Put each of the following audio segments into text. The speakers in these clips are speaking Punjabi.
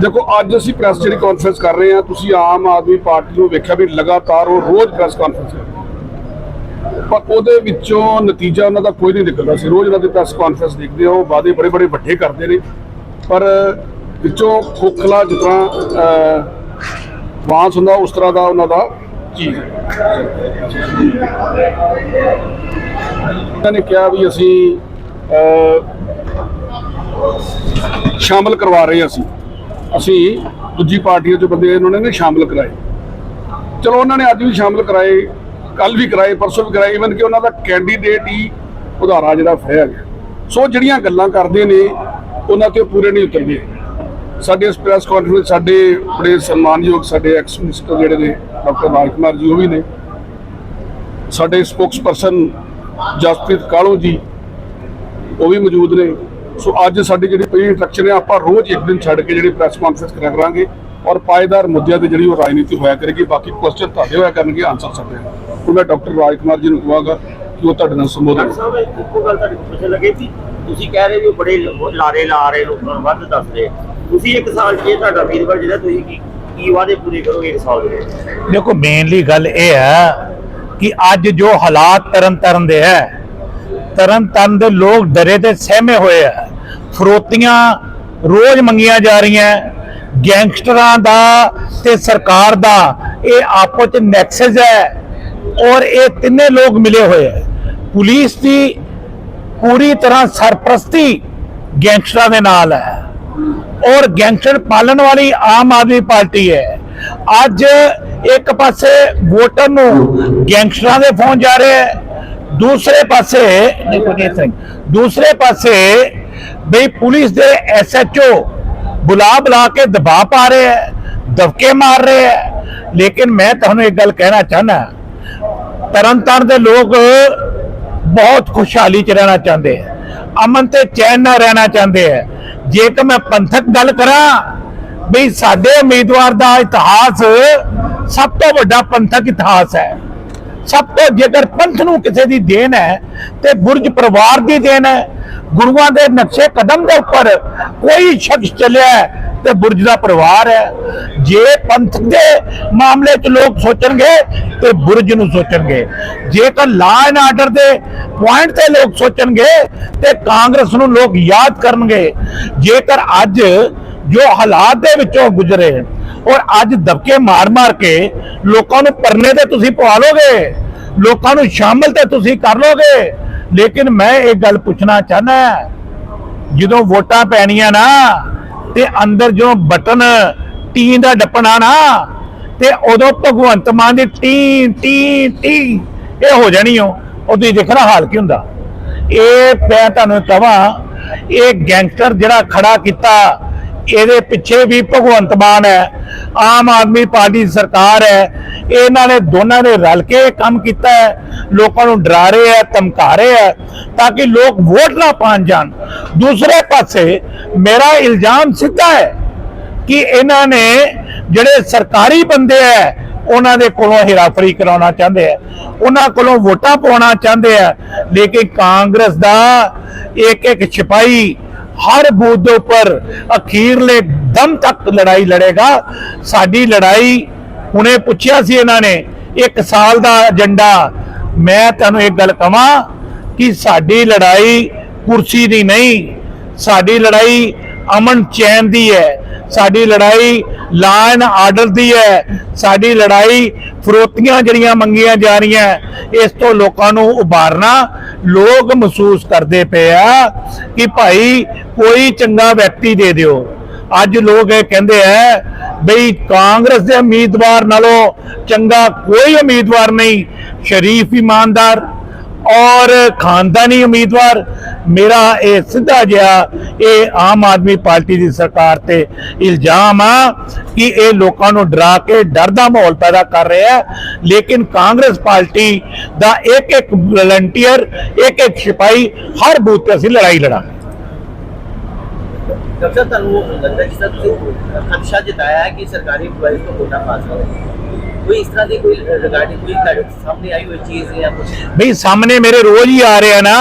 ਦੇਖੋ ਅੱਜ ਅਸੀਂ ਪ੍ਰੈਸ ਜਿਹੜੀ ਕਾਨਫਰੰਸ ਕਰ ਰਹੇ ਹਾਂ ਤੁਸੀਂ ਆਮ ਆਦਮੀ ਪਾਰਟੀ ਨੂੰ ਵੇਖਿਆ ਵੀ ਲਗਾਤਾਰ ਉਹ ਰੋਜ਼ ਪ੍ਰੈਸ ਕਾਨਫਰੰਸ ਕਰ ਪਰ ਉਹਦੇ ਵਿੱਚੋਂ ਨਤੀਜਾ ਉਹਨਾਂ ਦਾ ਕੋਈ ਨਹੀਂ ਨਿਕਲਦਾ ਸੀ। ਰੋਜ਼ ਉਹਨਾਂ ਦੀ ਪ੍ਰੈਸ ਕਾਨਫਰੰਸ ਦੇਖਦੇ ਹੋ ਵਾਅਦੇ ਬੜੇ ਬੜੇ ਵੱਡੇ ਕਰਦੇ ਨੇ। ਪਰ ਵਿੱਚੋਂ ਖੋਖਲਾ ਜਿਸ ਤਰ੍ਹਾਂ ਅਹ, ਹੁੰਦਾ ਉਸ ਤਰ੍ਹਾਂ ਦਾ ਉਹਨਾਂ ਦਾ ਚੀਜ਼ ਹੈ। ਉਹਨਾਂ ਨੇ ਕਿਹਾ ਵੀ ਅਸੀਂ ਸ਼ਾਮਲ ਕਰਵਾ ਰਹੇ ਹਾਂ ਅਸੀਂ। ਅਸੀਂ ਦੂਜੀ ਪਾਰਟੀਆਂ ਚੋਂ ਬੰਦੇ ਉਹਨਾਂ ਨੇ ਸ਼ਾਮਲ ਕਰਾਏ। ਚਲੋ, ਉਹਨਾਂ ਨੇ ਅੱਜ ਵੀ ਸ਼ਾਮਲ ਕਰਾਏ, ਕੱਲ ਵੀ ਕਰਾਏ, ਪਰਸੋਂ ਵੀ ਕਰਾਏ ਇਵਨ ਕਿ ਉਹਨਾਂ ਦਾ ਕੈਂਡੀਡੇਟ ਹੀ ਉਧਾਰਾ ਜਿਹੜਾ ਫੜਿਆ ਗਿਆ। ਸੋ ਜਿਹੜੀਆਂ ਗੱਲਾਂ ਕਰਦੇ ਨੇ, ਉਹਨਾਂ ਤੇ ਉਹ ਪੂਰੇ ਨਹੀਂ ਉਤਰਦੇ। ਸਾਡੇ ਇਸ ਪ੍ਰੈਸ ਕਾਨਫਰੰਸ ਸਾਡੇ ਬੜੇ ਸਨਮਾਨਯੋਗ ਸਾਡੇ ਐਕਸ ਮਿਨਿਸਟਰ ਜਿਹੜੇ ਨੇ, ਡਾਕਟਰ ਰਾਜ ਕੁਮਾਰ ਜੀ, ਉਹ ਵੀ ਨੇ। ਸਾਡੇ ਸਪੋਕਸਪਰਸਨ ਜਸਪ੍ਰੀਤ ਕਾਲੋ ਜੀ, ਉਹ ਵੀ ਮੌਜੂਦ ਨੇ। ਸੋ ਅੱਜ ਸਾਡੀ ਜਿਹੜੀ ਪਹਿਲੀ ਇੰਸਟਰਕਸ਼ਨ ਹੈ ਆਪਾਂ ਰੋਜ਼ ਇੱਕ ਦਿਨ ਛੱਡ ਕੇ ਜਿਹੜੀ ਪ੍ਰੈਸ ਕਾਨਫਰੰਸ ਕਰਿਆ ਕਰਾਂਗੇ ਔਰ ਪਾਏਦਾਰ ਮੁੱਦਿਆਂ ਤੇ ਜਿਹੜੀ ਉਹ ਰਾਜਨੀਤੀ ਹੋਇਆ ਕਰੇਗੀ ਬਾਕੀ ਕੁਐਸਚਨ ਤੁਹਾਡੇ ਹੋਇਆ ਕਰਨਗੇ ਆਨਸਰ ਸਾਡੇ ਹੁਣ ਮੈਂ ਡਾਕਟਰ ਰਾਜ ਕੁਮਾਰ ਜੀ ਨੂੰ ਕਹਾਂਗਾ ਕਿ ਉਹ ਤੁਹਾਡੇ ਨਾਲ ਸੰਬੋਧਨ ਸਾਹਿਬ ਇੱਕੋ ਗੱਲ ਤੁਹਾਡੀ ਪੁੱਛਣ ਲੱਗੇ ਸੀ। ਤੁਸੀਂ ਕਹਿ ਰਹੇ ਵੀ ਉਹ ਬੜੇ ਲਾਰੇ ਲਾ ਰਹੇ ਲੋਕਾਂ ਨੂੰ ਵੱਧ ਦੱਸ ਰਹੇ। ਤੁਸੀਂ ਇੱਕ ਸਾਲ ਇਹ ਤੁਹਾਡਾ ਵੀਰਵਾਰ ਜਿਹੜਾ ਤੁਸੀਂ ਕੀ ਕੀ ਵਾਅਦੇ ਪੂਰੇ ਕਰੋਗੇ ਇੱਕ ਸਾਲ ਦੇ ਦੇਖੋ ਮੇਨਲੀ ਗੱਲ ਇਹ ਹੈ ਕਿ ਅੱਜ ਜੋ ਹਾਲਾਤ ਤਰਨ ਤਰਨ ਦੇ ਹੈ ਤਰਨ ਤਰਨ ਦੇ ਲੋਕ ਡਰੇ ਤੇ ਸਹਿਮੇ ਹੋਏ ਹੈ। ਫਰੋਤੀਆਂ ਰੋਜ਼ ਮੰਗੀਆਂ ਜਾ ਰਹੀਆਂ ਗੈਂਗਸਟਰਾਂ ਦਾ ਤੇ ਸਰਕਾਰ ਦਾ, ਇਹ ਆਪੋ ਚ ਨੈਕਸਸ ਹੈ ਔਰ ਇਹ ਤਿੰਨੇ ਲੋਕ ਮਿਲੇ ਹੋਏ ਹੈ। ਪੁਲਿਸ ਦੀ ਪੂਰੀ ਤਰ੍ਹਾਂ ਸਰਪ੍ਰਸਤੀ ਗੈਂਗਸਟਰਾਂ ਦੇ ਨਾਲ ਹੈ ਔਰ ਗੈਂਗਸਟਰ ਪਾਲਣ ਵਾਲੀ ਆਮ ਆਦਮੀ ਪਾਰਟੀ ਹੈ। ਅੱਜ ਇੱਕ ਪਾਸੇ ਵੋਟਰ ਨੂੰ ਗੈਂਗਸਟਰਾਂ ਦੇ ਫੋਨ ਜਾ ਰਹੇ ਹੈ, ਦੂਸਰੇ ਪਾਸੇ ਦੂਸਰੇ ਪਾਸੇ ਬਈ ਪੁਲਿਸ ਦੇ ਐਸਐਚਓ ਬੁਲਾ ਬੁਲਾ ਕੇ ਦਬਾਅ ਪਾ ਰਹੇ ਹੈ, ਦਬਕੇ ਮਾਰ ਰਹੇ ਹੈ। ਲੇਕਿਨ ਮੈਂ ਤੁਹਾਨੂੰ ਇੱਕ ਗੱਲ ਕਹਿਣਾ ਚਾਹਨਾ ਤਰਨਤਾਰਨ ਦੇ ਲੋਕ ਬਹੁਤ ਖੁਸ਼ਹਾਲੀ ਚ ਰਹਿਣਾ ਚਾਹੁੰਦੇ ਹੈ। ਅਮਨ ਤੇ ਚੈਨ ਨਾਲ ਰਹਿਣਾ ਚਾਹੁੰਦੇ ਹੈ। ਜੇਕਰ ਮੈਂ ਪੰਥਕ ਗੱਲ ਕਰਾਂ, ਬਈ ਸਾਡੇ ਉਮੀਦਵਾਰ ਦਾ ਇਤਿਹਾਸ ਸਭ ਤੋਂ ਵੱਡਾ ਪੰਥਕ ਇਤਿਹਾਸ ਹੈ। ਸਭ ਤੋਂ ਜੇਕਰ ਪੰਥ ਨੂੰ ਕਿਸੇ ਦੀ ਦੇਣ ਹੈ ਤੇ ਬੁਰਜ ਪਰਿਵਾਰ ਦੀ ਦੇਣ ਹੈ ਗੁਰੂਆਂ ਦੇ ਨਕਸ਼ੇ ਕਦਮ ਦੇ ਉੱਪਰ ਕੋਈ ਸ਼ਖਸ ਚੱਲਿਆ ਤੇ ਬੁਰਜ ਦਾ ਪਰਿਵਾਰ ਹੈ। ਜੇ ਪੰਥ ਦੇ ਮਾਮਲੇ 'ਚ ਲੋਕ ਸੋਚਣਗੇ ਤੇ ਬੁਰਜ ਨੂੰ ਸੋਚਣਗੇ। ਜੇਕਰ ਲਾ ਐਂਡ ਆਰਡਰ ਦੇ ਪੁਆਇੰਟ ਤੇ ਲੋਕ ਸੋਚਣਗੇ ਤੇ ਕਾਂਗਰਸ ਨੂੰ ਲੋਕ ਯਾਦ ਕਰਨਗੇ। ਜੇਕਰ ਅੱਜ ਜੋ ਹਾਲਾਤ ਦੇ ਵਿੱਚੋਂ ਗੁਜ਼ਰੇ ਔਰ ਅੱਜ ਦਬਕੇ ਮਾਰ-ਮਾਰ ਕੇ ਲੋਕਾਂ ਨੂੰ ਪਰਨੇ ਤੇ ਤੁਸੀਂ ਪਵਾ ਲੋਗੇ, ਲੋਕਾਂ ਨੂੰ ਸ਼ਾਮਲ ਤੇ ਤੁਸੀਂ ਕਰ ਲੋਗੇ ਲੇਕਿਨ ਮੈਂ ਇਹ ਗੱਲ ਪੁੱਛਣਾ ਚਾਹਨਾ ਜਦੋਂ ਵੋਟਾਂ ਪੈਣੀਆਂ ਨਾ, ਤੇ ਅੰਦਰ ਜੋ ਬਟਨ ਟੀ ਦਾ ਡੱਪਣਾ ਨਾ, ਤੇ ਉਦੋਂ ਭਗਵੰਤ ਮਾਨ ਦੀ ਟੀ ਟੀ ਟੀ ਇਹ ਹੋ ਜਾਣੀ ਓ। ਉਹ ਦੇਖਣਾ ਹਾਲ ਕੀ ਹੁੰਦਾ। ਇਹ ਮੈਂ ਤੁਹਾਨੂੰ ਕਹਾਂ ਇਹ ਗੈਂਗਸਟਰ ਜਿਹੜਾ ਖੜਾ ਕੀਤਾ ਇਹਦੇ ਪਿੱਛੇ ਵੀ ਭਗਵੰਤ ਮਾਨ ਹੈ, ਆਮ ਆਦਮੀ ਪਾਰਟੀ ਦੀ ਸਰਕਾਰ ਹੈ, ਇਹਨਾਂ ਨੇ ਦੋਨਾਂ ਨੇ ਰਲ ਕੇ ਕੰਮ ਕੀਤਾ ਹੈ, ਲੋਕਾਂ ਨੂੰ ਡਰਾ ਰਹੇ ਹੈ, ਧਮਕਾ ਰਹੇ ਹੈ, ਤਾਂ ਕਿ ਲੋਕ ਵੋਟ ਨਾ ਪਾਣ ਜਾਣ। ਦੂਸਰੇ ਪਾਸੇ ਮੇਰਾ ਇਲਜ਼ਾਮ ਸਿੱਧਾ ਹੈ ਕਿ ਇਹਨਾਂ ਨੇ ਜਿਹੜੇ ਸਰਕਾਰੀ ਬੰਦੇ ਹੈ, ਉਹਨਾਂ ਦੇ ਕੋਲੋਂ ਹੇਰਾਫੇਰੀ ਕਰਾਉਣਾ ਚਾਹੁੰਦੇ ਆ ਉਹਨਾਂ ਕੋਲੋਂ ਵੋਟਾਂ ਪਾਉਣਾ ਚਾਹੁੰਦੇ ਆ ਲੇਕਿਨ ਕਾਂਗਰਸ ਦਾ ਇੱਕ ਇੱਕ ਸਿਪਾਹੀ ਹਰ ਬੂਥ ਦੇ ਉੱਪਰ ਅਖੀਰਲੇ ਦਮ ਤੱਕ ਲੜਾਈ ਲੜੇਗਾ। ਸਾਡੀ ਲੜਾਈ ਹੁਣੇ ਪੁੱਛਿਆ ਸੀ ਇਹਨਾਂ ਨੇ, ਇੱਕ ਸਾਲ ਦਾ ਏਜੰਡਾ। ਮੈਂ ਤੁਹਾਨੂੰ ਇੱਕ ਗੱਲ ਕਹਾਂ ਕਿ ਸਾਡੀ ਲੜਾਈ ਕੁਰਸੀ ਦੀ ਨਹੀਂ, ਸਾਡੀ ਲੜਾਈ ਅਮਨ ਚੈਨ ਦੀ ਹੈ, ਸਾਡੀ ਲੜਾਈ ਲਾ ਐਂਡ ਆਰਡਰ ਦੀ ਹੈ, ਸਾਡੀ ਲੜਾਈ ਫਰੋਤੀਆਂ ਜਿਹੜੀਆਂ ਮੰਗੀਆਂ ਜਾ ਰਹੀਆਂ, ਇਸ ਤੋਂ ਲੋਕਾਂ ਨੂੰ ਉਭਾਰਨਾ ਲੋਕ ਮਹਿਸੂਸ ਕਰਦੇ ਪਏ ਆ ਕਿ ਭਾਈ ਕੋਈ ਚੰਗਾ ਵਿਅਕਤੀ ਦੇ ਦਿਓ। ਅੱਜ ਲੋਕ ਇਹ ਕਹਿੰਦੇ ਆ ਬਈ ਕਾਂਗਰਸ ਦੇ ਉਮੀਦਵਾਰ ਨਾਲੋਂ ਚੰਗਾ ਕੋਈ ਉਮੀਦਵਾਰ ਨਹੀਂ, ਸ਼ਰੀਫ ਇਮਾਨਦਾਰ ਔਰ ਖਾਨਦਾਨੀ ਉਮੀਦਵਾਰ ਮੇਰਾ ਇਹ ਸਿੱਧਾ ਜਿਹਾ ਇਹ ਆਮ ਆਦਮੀ ਪਾਰਟੀ ਦੀ ਸਰਕਾਰ ਤੇ ਇਲਜ਼ਾਮ ਆ ਕਿ ਇਹ ਲੋਕਾਂ ਨੂੰ ਡਰਾ ਕੇ ਡਰ ਦਾ ਮਾਹੌਲ ਪੈਦਾ ਕਰ ਰਿਹਾ ਹੈ। ਲੇਕਿਨ ਕਾਂਗਰਸ ਪਾਰਟੀ ਦਾ ਇੱਕ ਇੱਕ ਵਲੰਟੀਅਰ, ਇੱਕ ਇੱਕ ਸਿਪਾਹੀ ਹਰ ਬੂਥ ਤੇ ਅਸੀਂ ਲੜਾਈ ਲੜਾਂਗੇ। ਡਾਕਟਰ ਸਾਹਿਬ, ਤੁਹਾਨੂੰ ਲੱਗਦਾ ਜਿਸ ਤਰ੍ਹਾਂ ਤੁਸੀਂ ਖਦਸ਼ਾ ਜਤਾਇਆ ਹੈ ਕਿ ਸਰਕਾਰੀ employees ਤੋਂ ਵੋਟਾਂ ਪਾਸ ਕੋਈ ਇਸ ਤਰ੍ਹਾਂ ਦੀ ਕੋਈ ਰਿਗਾਰਡਿੰਗ, ਕੋਈ ਤੁਹਾਡੇ ਸਾਹਮਣੇ ਆਈ ਹੋਈ ਚੀਜ਼ ਜਾਂ ਕੁਝ ਬਈ ਸਾਹਮਣੇ ਮੇਰੇ ਰੋਜ਼ ਹੀ ਆ ਰਿਹਾ ਨਾ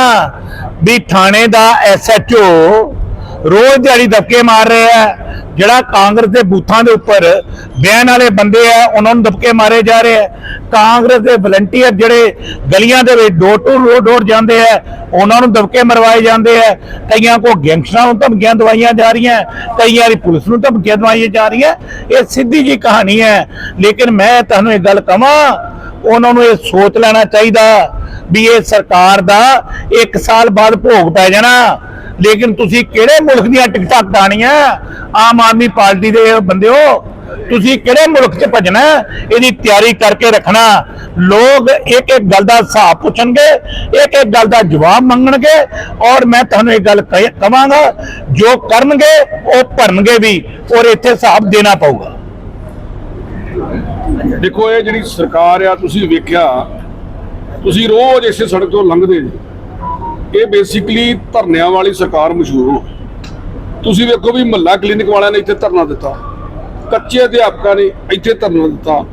ਵੀ ਥਾਣੇ ਦਾ ਐਸਐਚਓ ਰੋਜ਼ ਦਿਹਾੜੀ ਧੱਕੇ ਮਾਰ ਰਹੇ ਆ। ਜਿਹੜਾ ਕਾਂਗਰਸ ਦੇ ਬੂਥਾਂ ਦੇ ਉੱਪਰ ਬਹਿਣ ਵਾਲੇ ਬੰਦੇ ਆ, ਉਹਨਾਂ ਨੂੰ ਧੱਕੇ ਮਾਰੇ ਜਾ ਰਹੇ ਆ। ਕਾਂਗਰਸ ਦੇ ਵਲੰਟੀਅਰ ਜਿਹੜੇ ਗਲੀਆਂ ਦੇ ਵਿੱਚ ਡੋਰ ਟੂ ਡੋਰ ਜਾਂਦੇ ਆ, ਉਹਨਾਂ ਨੂੰ ਧੱਕੇ ਮਰਵਾਏ ਜਾਂਦੇ ਆ। ਕਈਆਂ ਕੋ ਗੈਂਗਸਟਰਾਂ ਨੂੰ ਧਮਕੀਆਂ ਦਵਾਈਆਂ ਜਾ ਰਹੀਆਂ, ਕਈਆਂ ਦੀ ਪੁਲਿਸ ਨੂੰ ਧਮਕੀਆਂ ਦਵਾਈਆਂ ਜਾ ਰਹੀਆਂ। ਇਹ ਸਿੱਧੀ ਜੀ ਕਹਾਣੀ ਹੈ। ਲੇਕਿਨ ਮੈਂ ਤੁਹਾਨੂੰ ਇਹ ਗੱਲ ਕਹਾਂ ਉਹਨਾਂ ਨੂੰ ਇਹ ਸੋਚ ਲੈਣਾ ਚਾਹੀਦਾ ਵੀ ਇਹ ਸਰਕਾਰ ਦਾ 1 ਸਾਲ ਬਾਅਦ ਭੋਗ ਪੈ ਜਾਣਾ। ਲੇਕਿਨ ਤੁਸੀਂ ਕਿਹੜੇ ਮੁਲਕ ਦੀਆਂ ਟਿਕਟਾਂ ਕਟਾਣੀਆਂ ਆਮ ਆਦਮੀ ਪਾਰਟੀ ਦੇ ਬੰਦਿਓ, ਤੁਸੀਂ ਕਿਹੜੇ ਮੁਲਕ 'ਚ ਭਜਣਾ? ਇਹਦੀ ਤਿਆਰੀ ਕਰਕੇ ਰੱਖਣਾ। ਲੋਕ ਇੱਕ ਇੱਕ ਗੱਲ ਦਾ ਹਿਸਾਬ ਪੁੱਛਣਗੇ, ਇੱਕ ਇੱਕ ਗੱਲ ਦਾ ਜਵਾਬ ਮੰਗਣਗੇ ਔਰ ਮੈਂ ਤੁਹਾਨੂੰ ਇਹ ਗੱਲ ਕਹਿ- ਕਵਾਂਗਾ, ਜੋ ਕਰਨਗੇ, ਉਹ ਭਰਨਗੇ ਵੀ ਔਰ ਇੱਥੇ ਹਿਸਾਬ ਦੇਣਾ ਪਊਗਾ। ਦੇਖੋ, ਇਹ ਜਿਹੜੀ ਸਰਕਾਰ ਆ, ਤੁਸੀਂ ਵੇਖਿਆ, ਤੁਸੀਂ ਰੋਜ਼ ਇਸੇ ਸੜਕ ਤੋਂ ਲੰਘਦੇ ਜੀ। ਇਹ ਬੇਸਿਕਲੀ ਧਰਨਿਆਂ ਵਾਲੀ ਸਰਕਾਰ ਮਸ਼ਹੂਰ ਹੋ ਤੁਸੀਂ ਵੇਖੋ ਵੀ ਮਹੱਲਾ ਕਲੀਨਿਕ ਵਾਲਿਆਂ ਨੇ ਇੱਥੇ ਧਰਨਾ ਦਿੱਤਾ। ਕੱਚੇ ਅਧਿਆਪਕਾਂ ਨੇ ਇੱਥੇ ਧਰਨਾ ਦਿੱਤਾ।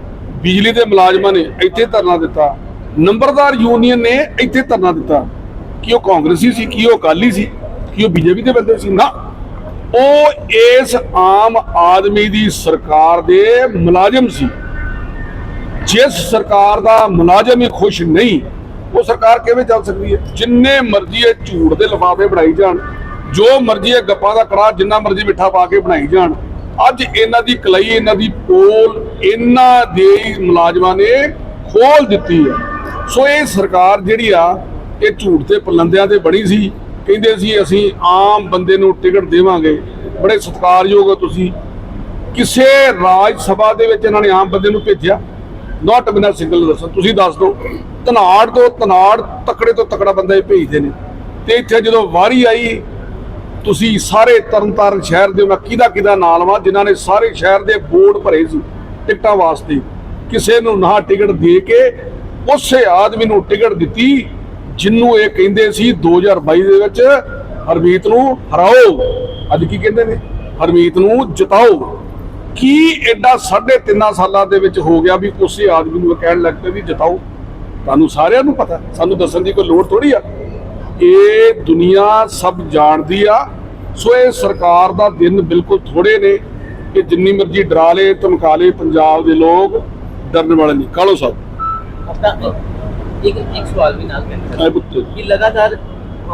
ਬਿਜਲੀ ਦੇ ਮੁਲਾਜ਼ਮਾਂ ਨੇ ਇੱਥੇ ਧਰਨਾ ਦਿੱਤਾ। ਨੰਬਰਦਾਰ ਯੂਨੀਅਨ ਨੇ ਇੱਥੇ ਧਰਨਾ ਦਿੱਤਾ। ਕਿ ਉਹ ਕਾਂਗਰਸੀ ਸੀ, ਕਿ ਉਹ ਅਕਾਲੀ ਸੀ, ਕਿ ਉਹ ਬੀਜੇਪੀ ਦੇ ਬੰਦੇ ਸੀ? ਨਾ। ਉਹ ਇਸ ਆਮ ਆਦਮੀ ਦੀ ਸਰਕਾਰ ਦੇ ਮੁਲਾਜ਼ਮ ਸੀ। ਜਿਸ ਸਰਕਾਰ ਦਾ ਮੁਲਾਜ਼ਮ ਹੀ ਖੁਸ਼ ਨਹੀਂ ਉਹ ਸਰਕਾਰ ਕਿਵੇਂ ਚੱਲ ਸਕਦੀ ਹੈ? ਜਿੰਨੇ ਮਰਜ਼ੀ ਇਹ ਝੂਠ ਦੇ ਲਫਾਫੇ ਬਣਾਈ ਜਾਣ, ਜੋ ਮਰਜ਼ੀ ਇਹ ਗੱਪਾਂ ਦਾ ਕੜਾ ਜਿੰਨਾ ਮਰਜ਼ੀ ਮਿੱਠਾ ਪਾ ਕੇ ਬਣਾਈ ਜਾਣ, ਅੱਜ ਇਹਨਾਂ ਦੀ ਕਲਈ, ਇਹਨਾਂ ਦੀ ਪੋਲ, ਇਹਨਾਂ ਦੇ ਮੁਲਾਜ਼ਮਾਂ ਨੇ ਖੋਲ ਦਿੱਤੀ ਹੈ। ਸੋ ਇਹ ਸਰਕਾਰ ਜਿਹੜੀ ਆ, ਇਹ ਝੂਠ ਤੇ ਪਲੰਦਿਆਂ ਤੇ ਬਣੀ ਸੀ, ਕਹਿੰਦੇ ਸੀ ਅਸੀਂ ਆਮ ਬੰਦੇ ਨੂੰ ਟਿਕਟ ਦੇਵਾਂਗੇ। ਬੜੇ ਸਤਿਕਾਰਯੋਗ ਹੋ ਤੁਸੀਂ। ਕਿਸੇ ਰਾਜ ਸਭਾ ਦੇ ਵਿੱਚ ਇਹਨਾਂ ਨੇ ਆਮ ਬੰਦੇ ਨੂੰ ਭੇਜਿਆ। ਨਾਟ ਬਿਨਾ ਸਿੰਗਲ ਦੱਸੋ, ਤੁਸੀਂ ਦੱਸ ਦਿਓ। ਧਨਾੜ ਤੋਂ ਧਨਾੜ, ਤਕੜੇ ਤੋਂ ਤਕੜਾ ਬੰਦਾ ਇਹ ਭੇਜਦੇ ਨੇ। ਤੇ ਇੱਥੇ ਜਦੋਂ ਵਾਰੀ ਆਈ, ਤੁਸੀਂ ਸਾਰੇ ਤਰਨਤਾਰਨ ਸ਼ਹਿਰ ਦੇ ਮੈਂ ਕਿਹਦਾ ਕਿਹਦਾ ਨਾਂ ਲਵਾਂ ਜਿਨ੍ਹਾਂ ਨੇ ਸਾਰੇ ਸ਼ਹਿਰ ਦੇ ਬੋਰਡ ਭਰੇ ਸੀ ਟਿਕਟਾਂ ਵਾਸਤੇ। ਕਿਸੇ ਨੂੰ ਨਾ ਟਿਕਟ ਦੇ ਕੇ ਉਸੇ ਆਦਮੀ ਨੂੰ ਟਿਕਟ ਦਿੱਤੀ, ਜਿੰਨੂੰ ਇਹ ਕਹਿੰਦੇ ਸੀ 2022 ਦੇ ਵਿੱਚ, ਹਰਮੀਤ ਨੂੰ ਹਰਾਓ। ਅੱਜ ਕੀ ਕਹਿੰਦੇ ਨੇ? ਹਰਮੀਤ ਨੂੰ ਜਿਤਾਓ। ਕੀ ਐਡਾ ਸਾਢੇ ਤਿੰਨਾਂ ਸਾਲਾਂ ਦੇ ਵਿੱਚ ਹੋ ਗਿਆ ਵੀ ਉਸੇ ਆਦਮੀ ਨੂੰ ਕਹਿਣ ਲੱਗ ਪਏ ਵੀ ਜਿਤਾਓ? ਤੁਹਾਨੂੰ ਸਾਰਿਆਂ ਨੂੰ ਪਤਾ ਸਾਨੂੰ ਦੱਸਣ ਦੀ ਕੋਈ ਲੋੜ ਥੋੜੀ ਆ। ਇਹ ਦੁਨੀਆ ਸਭ ਜਾਣਦੀ ਆ ਸੋ ਇਹ ਸਰਕਾਰ ਦਾ ਦਿਨ ਬਿਲਕੁਲ ਥੋੜੇ ਨੇ ਕਿ ਜਿੰਨੀ ਮਰਜ਼ੀ ਡਰਾ ਲੇ ਧਮਕਾ ਲੇ ਪੰਜਾਬ ਦੇ ਲੋਕ ਡਰਨ ਵਾਲੇ ਨਹੀਂ। ਕਾਲੋ ਸਾਹਿਬ ਇੱਕ ਇੱਕ ਸਵਾਲ ਵੀ ਨਾਲ ਪੁੱਤ। ਕਿ ਲਗਾਤਾਰ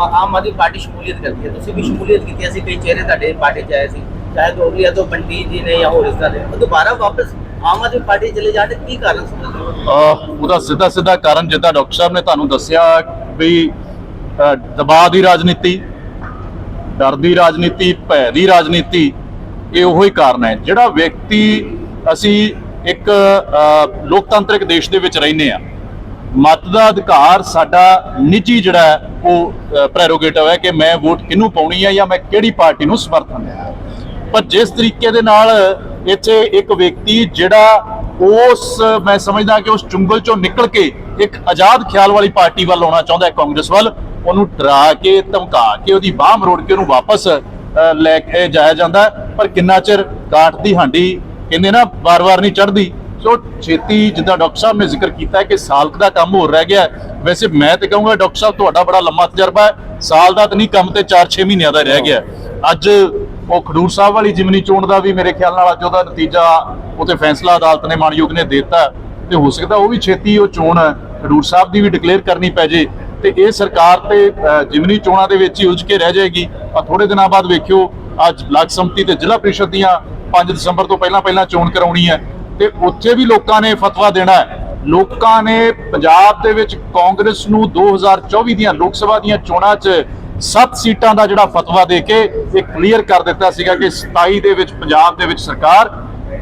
ਆਮ ਆਦਮੀ ਪਾਰਟੀ ਸ਼ਮੂਲੀਅਤ ਕਰਦੀ ਹੈ। ਤੁਸੀਂ ਵੀ ਸ਼ਮੂਲੀਅਤ ਕੀਤੀ ਅਸੀਂ ਕਈ ਚਿਹਰੇ ਤੁਹਾਡੇ ਪਾਰਟੀ ਚ ਆਏ ਸੀ। ਚਾਹੇ ਦੋਗਲੀਆ ਤੋਂ ਬੰਟੀ ਜੀ ਨੇ ਜਾਂ ਹੋਰ ਇਸ ਤਰ੍ਹਾਂ ਦੇ। ਉਹ ਦੁਬਾਰਾ ਵਾਪਸ ਆਮ ਆਦਮੀ ਪਾਰਟੀ ਚਲੇ ਜਾਣ ਦੇ ਕੀ ਕਾਰਨ ਸਮਝਦੇ ਹੋ ਅਹ ਉਹਦਾ ਸਿੱਧਾ ਸਿੱਧਾ ਕਾਰਨ ਜਿੱਦਾਂ ਡਾਕਟਰ ਸਾਹਿਬ ਨੇ ਤੁਹਾਨੂੰ ਦੱਸਿਆ ਵੀ ਅਹ ਦਬਾਅ ਦੀ ਰਾਜਨੀਤੀ ਡਰ ਦੀ ਰਾਜਨੀਤੀ ਭੈ ਦੀ ਰਾਜਨੀਤੀ ਇਹ ਉਹੋ ਹੀ ਕਾਰਨ ਹੈ। ਜਿਹੜਾ ਵਿਅਕਤੀ ਅਸੀਂ ਇੱਕ ਅਹ, ਲੋਕਤੰਤਰਿਕ ਦੇਸ਼ ਦੇ ਵਿੱਚ ਰਹਿੰਦੇ ਆ ਮਤ ਦਾ ਅਧਿਕਾਰ ਸਾਡਾ ਨਿੱਜੀ ਜਿਹੜਾ ਹੈ, ਉਹ ਪ੍ਰੈਰੋਗੇਟਿਵ ਹੈ ਕਿ ਮੈਂ ਵੋਟ ਕਿਹਨੂੰ ਪਾਉਣੀ ਹੈ ਜਾਂ ਮੈਂ ਕਿਹੜੀ ਪਾਰਟੀ ਨੂੰ ਸਮਰਥਨ ਦੇਣਾ ਪਰ ਜਿਸ ਤਰੀਕੇ ਦੇ ਨਾਲ ਇੱਥੇ ਇੱਕ ਵਿਅਕਤੀ ਜਿਹੜਾ ਉਸ, ਮੈਂ ਸਮਝਦਾ ਕਿ ਉਸ ਚੁੰਗਲ ਚੋਂ ਨਿਕਲ ਕੇ ਇੱਕ ਆਜ਼ਾਦ ਖਿਆਲ ਵਾਲੀ ਪਾਰਟੀ ਵੱਲ ਆਉਣਾ ਚਾਹੁੰਦਾ ਹੈ ਕਾਂਗਰਸ ਵੱਲ, ਉਹਨੂੰ ਡਰਾ ਕੇ, ਧਮਕਾ ਕੇ, ਉਹਦੀ ਬਾਹ ਮਰੋੜ ਕੇ ਉਹਨੂੰ ਵਾਪਸ ਲੈ ਕੇ ਜਾਇਆ ਜਾਂਦਾ ਪਰ ਕਿੰਨਾ ਚਿਰ ਕਾਟ ਦੀ ਹਾਂਡੀ, ਕਹਿੰਦੇ ਨਾ, ਵਾਰ-ਵਾਰ ਨਹੀਂ ਚੜਦੀ ਸੋ ਛੇਤੀ ਜਿੱਦਾਂ ਡਾਕਟਰ ਸਾਹਿਬ ਨੇ ਜ਼ਿਕਰ ਕੀਤਾ ਕਿ ਸਾਲ ਦਾ ਕੰਮ ਹੋਰ ਰਹਿ ਗਿਆ ਵੈਸੇ ਮੈਂ ਤੇ ਕਹੂੰਗਾ ਡਾਕਟਰ ਸਾਹਿਬ, ਤੁਹਾਡਾ ਬੜਾ ਲੰਮਾ ਤਜਰਬਾ ਹੈ। ਸਾਲ ਦਾ ਤਾਂ ਨਹੀਂ, ਕੰਮ ਤੇ 4-6 ਮਹੀਨਿਆਂ ਦਾ ਰਹਿ ਗਿਆ ਅੱਜ ਉਹ ਖਡੂਰ ਸਾਹਿਬ ਵਾਲੀ ਜਿਮਨੀ ਚੋਣ ਦਾ ਵੀ ਮੇਰੇ ਖਿਆਲ ਨਾਲ ਅੱਜ ਉਹਦਾ ਨਤੀਜਾ ਉਤੇ ਫੈਸਲਾ ਅਦਾਲਤ ਨੇ ਮਾਨਯੋਗ ਨੇ ਦਿੱਤਾ ਤੇ ਹੋ ਸਕਦਾ ਉਹ ਵੀ ਛੇਤੀ ਉਹ ਚੋਣ ਖਡੂਰ ਸਾਹਿਬ ਦੀ ਵੀ ਡਿਕਲੇਅਰ ਕਰਨੀ ਪੈ ਜੇ। ਤੇ ਇਹ ਸਰਕਾਰ ਤੇ ਜਿਮਨੀ ਚੋਣਾਂ ਦੇ ਵਿੱਚ ਹੀ ਉਲਝ ਕੇ ਰਹਿ ਜਾਏਗੀ। ਆ ਥੋੜੇ ਦਿਨਾਂ ਬਾਅਦ ਵੇਖਿਓ, ਅੱਜ ਬਲਾਕ ਸੰਮਤੀ ਤੇ ਜ਼ਿਲ੍ਹਾ ਪ੍ਰੀਸ਼ਦ ਦੀਆਂ 5 ਦਸੰਬਰ ਤੋਂ ਪਹਿਲਾਂ ਪਹਿਲਾਂ ਚੋਣ ਕਰਾਉਣੀ ਹੈ। ਤੇ ਉੱਥੇ ਵੀ ਲੋਕਾਂ ਨੇ ਫਤਵਾ ਦੇਣਾ ਹੈ। ਲੋਕਾਂ ਨੇ ਪੰਜਾਬ ਦੇ ਵਿੱਚ ਕਾਂਗਰਸ ਨੂੰ 2024 ਦੀਆਂ ਲੋਕ ਸਭਾ ਦੀਆਂ ਚੋਣਾਂ 'ਚ 7 ਸੀਟਾਂ ਦਾ ਜਿਹੜਾ ਫਤਵਾ ਦੇ ਕੇ ਇਹ ਕਲੀਅਰ ਕਰ ਦਿੱਤਾ ਸੀਗਾ ਕਿ 27 ਦੇ ਵਿੱਚ ਪੰਜਾਬ ਦੇ ਵਿੱਚ ਸਰਕਾਰ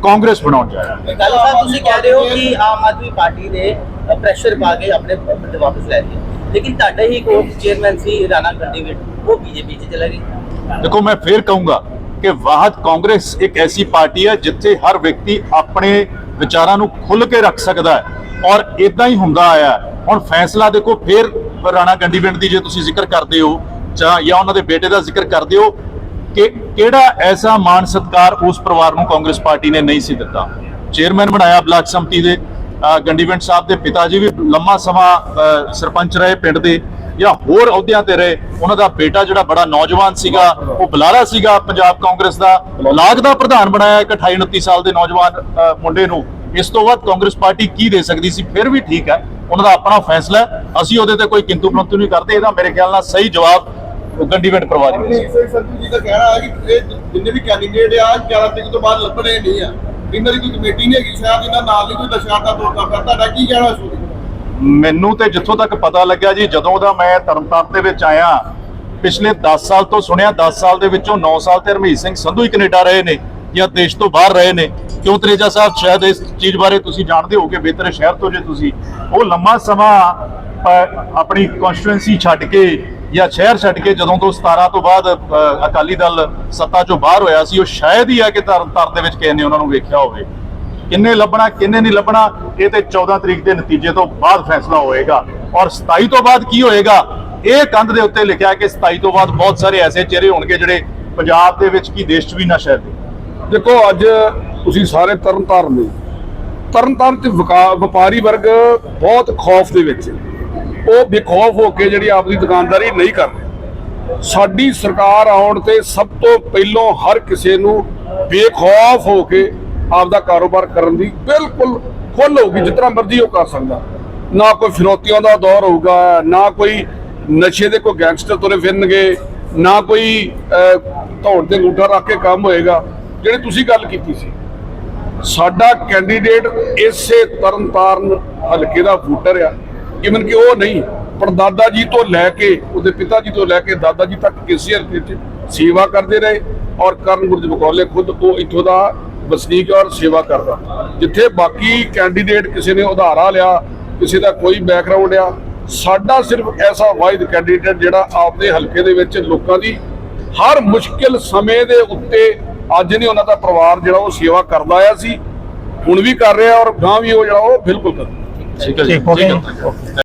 ਕਾਂਗਰਸ ਬਣਾਉਣ ਜਾ ਰਹੀ ਹੈ। ਗੱਲ ਸਾਹਿਬ ਤੁਸੀਂ ਕਹਿ ਰਹੇ ਹੋ ਕਿ ਆਮ ਆਦਮੀ ਪਾਰਟੀ ਨੇ ਪ੍ਰੈਸ਼ਰ ਪਾ ਕੇ ਆਪਣੇ ਬੰਦੇ ਵਾਪਸ ਲੈ ਲਏ। ਲੇਕਿਨ ਤੁਹਾਡਾ ਹੀ ਕੋਚ ਚੇਅਰਮੈਨ ਸੀ ਰਾਣਾ ਕੰਡੀਵੇਟ ਉਹ ਬੀਜੇਪੀ ਚ ਚਲਾ ਗਿਆ ਦੇਖੋ ਮੈਂ ਫੇਰ ਕਹੂੰਗਾ ਕਿ ਵਾਹਦ ਕਾਂਗਰਸ ਇੱਕ ਐਸੀ ਪਾਰਟੀ ਹੈ ਜਿੱਥੇ ਹਰ ਵਿਅਕਤੀ ਆਪਣੇ ਵਿਚਾਰਾਂ ਨੂੰ ਖੁੱਲ੍ਹ ਕੇ ਰੱਖ ਸਕਦਾ ਹੈ ਔਰ ਇਦਾਂ ਹੀ ਹੁੰਦਾ ਆਇਆ। ਹੁਣ ਫੈਸਲਾ ਦੇਖੋ ਫੇਰ ਰਾਣਾ ਗੰਡੀਵਿੰਡ ਦੀ ਜੇ ਤੁਸੀਂ ਜ਼ਿਕਰ ਕਰਦੇ ਹੋ ਜਾਂ ਜਾਂ ਉਹਨਾਂ ਦੇ ਬੇਟੇ ਦਾ ਜ਼ਿਕਰ ਕਰ ਦਿਓ ਕਿ ਕਿਹੜਾ ਐਸਾ ਮਾਣ ਸਤਕਾਰ ਉਸ ਪਰਿਵਾਰ ਨੂੰ ਕਾਂਗਰਸ ਪਾਰਟੀ ਨੇ ਨਹੀਂ ਸੀ ਦਿੱਤਾ। ਚੇਅਰਮੈਨ ਬਣਾਇਆ ਬਲਾਕ ਸੰਮਤੀ ਦੇ ਅਹ ਸਾਹਿਬ ਦੇ ਪਿਤਾ ਜੀ ਵੀ ਲੰਮਾ ਸਮਾਂ ਸਰਪੰਚ ਰਹੇ ਪਿੰਡ ਦੇ ਜਾਂ ਹੋਰ ਅਹੁਦਿਆਂ ਤੇ ਰਹੇ। ਉਹਨਾਂ ਦਾ ਬੇਟਾ ਜਿਹੜਾ ਬੜਾ ਨੌਜਵਾਨ ਸੀਗਾ, ਉਹ ਬੁਲਾਰਾ ਸੀਗਾ ਪੰਜਾਬ ਕਾਂਗਰਸ ਦਾ। ਲਾਗ ਦਾ ਪ੍ਰਧਾਨ ਬਣਾਇਆ ਇੱਕ 28 29 ਸਾਲ ਦੇ ਨੌਜਵਾਨ ਮੁੰਡੇ ਨੂੰ। ਇਸ ਤੋਂ ਬਾਅਦ ਕਾਂਗਰਸ ਪਾਰਟੀ ਕੀ ਦੇ ਸਕਦੀ ਸੀ, ਫਿਰ ਵੀ ਠੀਕ ਹੈ। ਉਹਨਾਂ ਦਾ ਆਪਣਾ ਫੈਸਲਾ ਅਸੀਂ ਉਹਦੇ ਤੇ ਕੋਈ ਕਿੰਤੂ ਪਰੰਤੂ ਨਹੀਂ ਕਰਦੇ, ਇਹਦਾ ਮੇਰੇ ਖਿਆਲ ਨਾਲ ਸਹੀ ਜਵਾਬ ਪਰਿਵਾਰ ਨੇ ਅਮਨੀਤ ਸਿੰਘ ਸੰਧੂ ਜੀ ਦਾ ਕਹਿਣਾ ਹੈ ਕਿ ਇਹ ਜਿੰਨੇ ਵੀ ਕੈਂਡੀਡੇਟ ਆ 11 ਤਰੀਕ ਤੋਂ ਬਾਅਦ ਲੱਭਣੇ ਨਹੀਂ ਆ। ਇਹਨਾਂ ਦੀ ਕੋਈ ਕਮੇਟੀ ਨਹੀਂ ਹੈਗੀ ਸ਼ਾਇਦ ਇਹਨਾਂ ਨਾਲ ਨਹੀਂ ਕੋਈ ਨਸ਼ਾ ਦਾ ਤੋੜ ਕਰਦਾ ਤੁਹਾਡਾ ਕੀ ਕਹਿਣਾ ਇਸ ਮੈਨੂੰ ਤੇ ਜਿੱਥੋਂ ਤੱਕ ਪਤਾ ਲੱਗਿਆ ਜੀ ਜਦੋਂ ਦਾ ਮੈਂ ਤਰਨਤਾਰਨ ਦੇ ਵਿੱਚ ਆਇਆ ਪਿਛਲੇ 10 ਸਾਲ ਤੋਂ ਸੁਣਿਆ 10 ਸਾਲ ਦੇ ਵਿੱਚੋਂ 9 ਸਾਲ ਤੇ ਹਰਮੀਤ ਸਿੰਘ ਸੰਧੂ ਹੀ ਕੈਨੇਡਾ ਰਹੇ ਨੇ ਜਾਂ ਦੇਸ਼ ਤੋਂ ਬਾਹਰ ਰਹੇ ਨੇ। ਕਿਉਂ ਤਨੇਜਾ ਸਾਹਿਬ ਸ਼ਾਇਦ ਇਸ ਚੀਜ਼ ਬਾਰੇ ਤੁਸੀਂ ਜਾਣਦੇ ਹੋਗੇ ਬਿਹਤਰ ਸ਼ਹਿਰ ਤੋਂ ਜੇ ਤੁਸੀਂ। ਉਹ ਲੰਮਾ ਸਮਾਂ ਆਪਣੀ ਕਨਸਟੀਟੂਐਂਸੀ ਛੱਡ ਕੇ ਜਾਂ ਸ਼ਹਿਰ ਛੱਡ ਕੇ ਜਦੋਂ ਤੋਂ 17 ਤੋਂ ਬਾਅਦ ਅਕਾਲੀ ਦਲ ਸੱਤਾ ਚੋਂ ਬਾਹਰ ਹੋਇਆ ਸੀ, ਉਹ ਸ਼ਾਇਦ ਹੀ ਆ ਕਿ ਤਰਨਤਾਰਨ ਦੇ ਵਿੱਚ ਕਿਸੇ ਨੇ ਉਹਨਾਂ ਨੂੰ ਵੇਖਿਆ ਹੋਵੇ। ਕਿੰਨੇ ਲੱਭਣਾ, ਕਿੰਨੇ ਨਹੀਂ ਲੱਭਣਾ, ਇਹ ਤੇ 14 ਤਰੀਕ ਦੇ ਨਤੀਜੇ ਤੋਂ ਬਾਅਦ ਫੈਸਲਾ ਹੋਏਗਾ। ਔਰ 27 ਤੋਂ ਬਾਅਦ ਕੀ ਹੋਏਗਾ? ਇਹ ਕੰਧ ਦੇ ਉੱਤੇ ਲਿਖਿਆ ਕਿ 27 ਤੋਂ ਬਾਅਦ ਬਹੁਤ ਸਾਰੇ ਐਸੇ ਚਿਹਰੇ ਹੋਣਗੇ ਜਿਹੜੇ ਪੰਜਾਬ ਦੇ ਵਿੱਚ ਕੀ ਦੇਸ਼ 'ਚ ਵੀ ਨਾ ਸ਼ਹਿਰ ਦੇ ਦੇਖੋ, ਅੱਜ ਤੁਸੀਂ ਸਾਰੇ ਤਰਨਤਾਰਨ ਨੇ ਤਰਨਤਾਰਨ ਤੇ ਵਪਾਰੀ ਵਰਗ ਬਹੁਤ ਖੌਫ ਦੇ ਵਿੱਚ ਹੈ। ਉਹ ਬੇਖੌਫ ਹੋ ਕੇ ਜਿਹੜੀ ਆਪਦੀ ਦੁਕਾਨਦਾਰੀ ਨਹੀਂ ਕਰ ਰਹੇ। ਸਾਡੀ ਸਰਕਾਰ ਆਉਣ ਤੇ ਸਭ ਤੋਂ ਪਹਿਲੋਂ ਹਰ ਕਿਸੇ ਨੂੰ ਬੇਖੌਫ ਹੋ ਕੇ ਆਪਦਾ ਕਾਰੋਬਾਰ ਕਰਨ ਦੀ ਬਿਲਕੁਲ ਖੁੱਲ੍ਹ ਹੋਊਗੀ, ਜਿਸ ਤਰ੍ਹਾਂ ਮਰਜ਼ੀ ਉਹ ਕਰ ਸਕਦਾ। ਨਾ ਕੋਈ ਫਿਰੋਤੀਆਂ ਦਾ ਦੌਰ ਹੋਊਗਾ, ਨਾ ਕੋਈ ਨਸ਼ੇ ਦੇ ਕੋਈ ਗੈਂਗਸਟਰ ਤੁਰੇ ਫਿਰਨਗੇ, ਨਾ ਕੋਈ ਧੌਣ ਤੇ ਅੰਗੂਠਾ ਰੱਖ ਕੇ ਕੰਮ ਹੋਏਗਾ। ਜਿਹੜੀ ਤੁਸੀਂ ਗੱਲ ਕੀਤੀ ਸੀ, ਸਾਡਾ ਕੈਂਡੀਡੇਟ ਇਸੇ ਤਰਨਤਾਰਨ ਹਲਕੇ ਦਾ ਵੋਟਰ ਆ। ਇਵਨ ਕਿ ਉਹ ਨਹੀਂ ਪਰਦਾਦਾ ਜੀ ਤੋਂ ਲੈ ਕੇ, ਉਹਦੇ ਪਿਤਾ ਜੀ ਤੋਂ ਲੈ ਕੇ ਦਾਦਾ ਜੀ ਤੱਕ ਕਿਸੇ ਹਲਕੇ 'ਚ ਸੇਵਾ ਕਰਦੇ ਰਹੇ ਔਰ ਕਰਨ ਗੁਰਜ ਬਕੌਲੇ ਖੁਦ ਉਹ ਇੱਥੋਂ ਦਾ ਵਸਨੀਕ ਔਰ ਸੇਵਾ ਕਰਦਾ। ਜਿੱਥੇ ਬਾਕੀ ਕੈਂਡੀਡੇਟ ਕਿਸੇ ਨੇ ਉਧਾਰਾ ਲਿਆ, ਕਿਸੇ ਦਾ ਕੋਈ ਬੈਕਗ੍ਰਾਉਂਡ ਆ, ਸਾਡਾ ਸਿਰਫ ਐਸਾ ਵਾਹਿਦ ਕੈਂਡੀਡੇਟ ਜਿਹੜਾ ਆਪਦੇ ਹਲਕੇ ਦੇ ਵਿੱਚ ਲੋਕਾਂ ਦੀ ਹਰ ਮੁਸ਼ਕਿਲ ਸਮੇਂ ਦੇ ਉੱਤੇ ਅੱਜ ਨਹੀਂ ਉਹਨਾਂ ਦਾ ਪਰਿਵਾਰ ਜਿਹੜਾ ਉਹ ਸੇਵਾ ਕਰਦਾ ਆਇਆ ਸੀ, ਹੁਣ ਵੀ ਕਰ ਰਿਹਾ ਔਰ ਗਾਂ ਵੀ ਉਹ ਜਿਹੜਾ ਉਹ ਬਿਲਕੁਲ ਕਰ ਠੀਕ ਹੈ ਜੀ ਠੀਕ ਹੋ ਗਿਆ ਠੀਕ ਹੈ।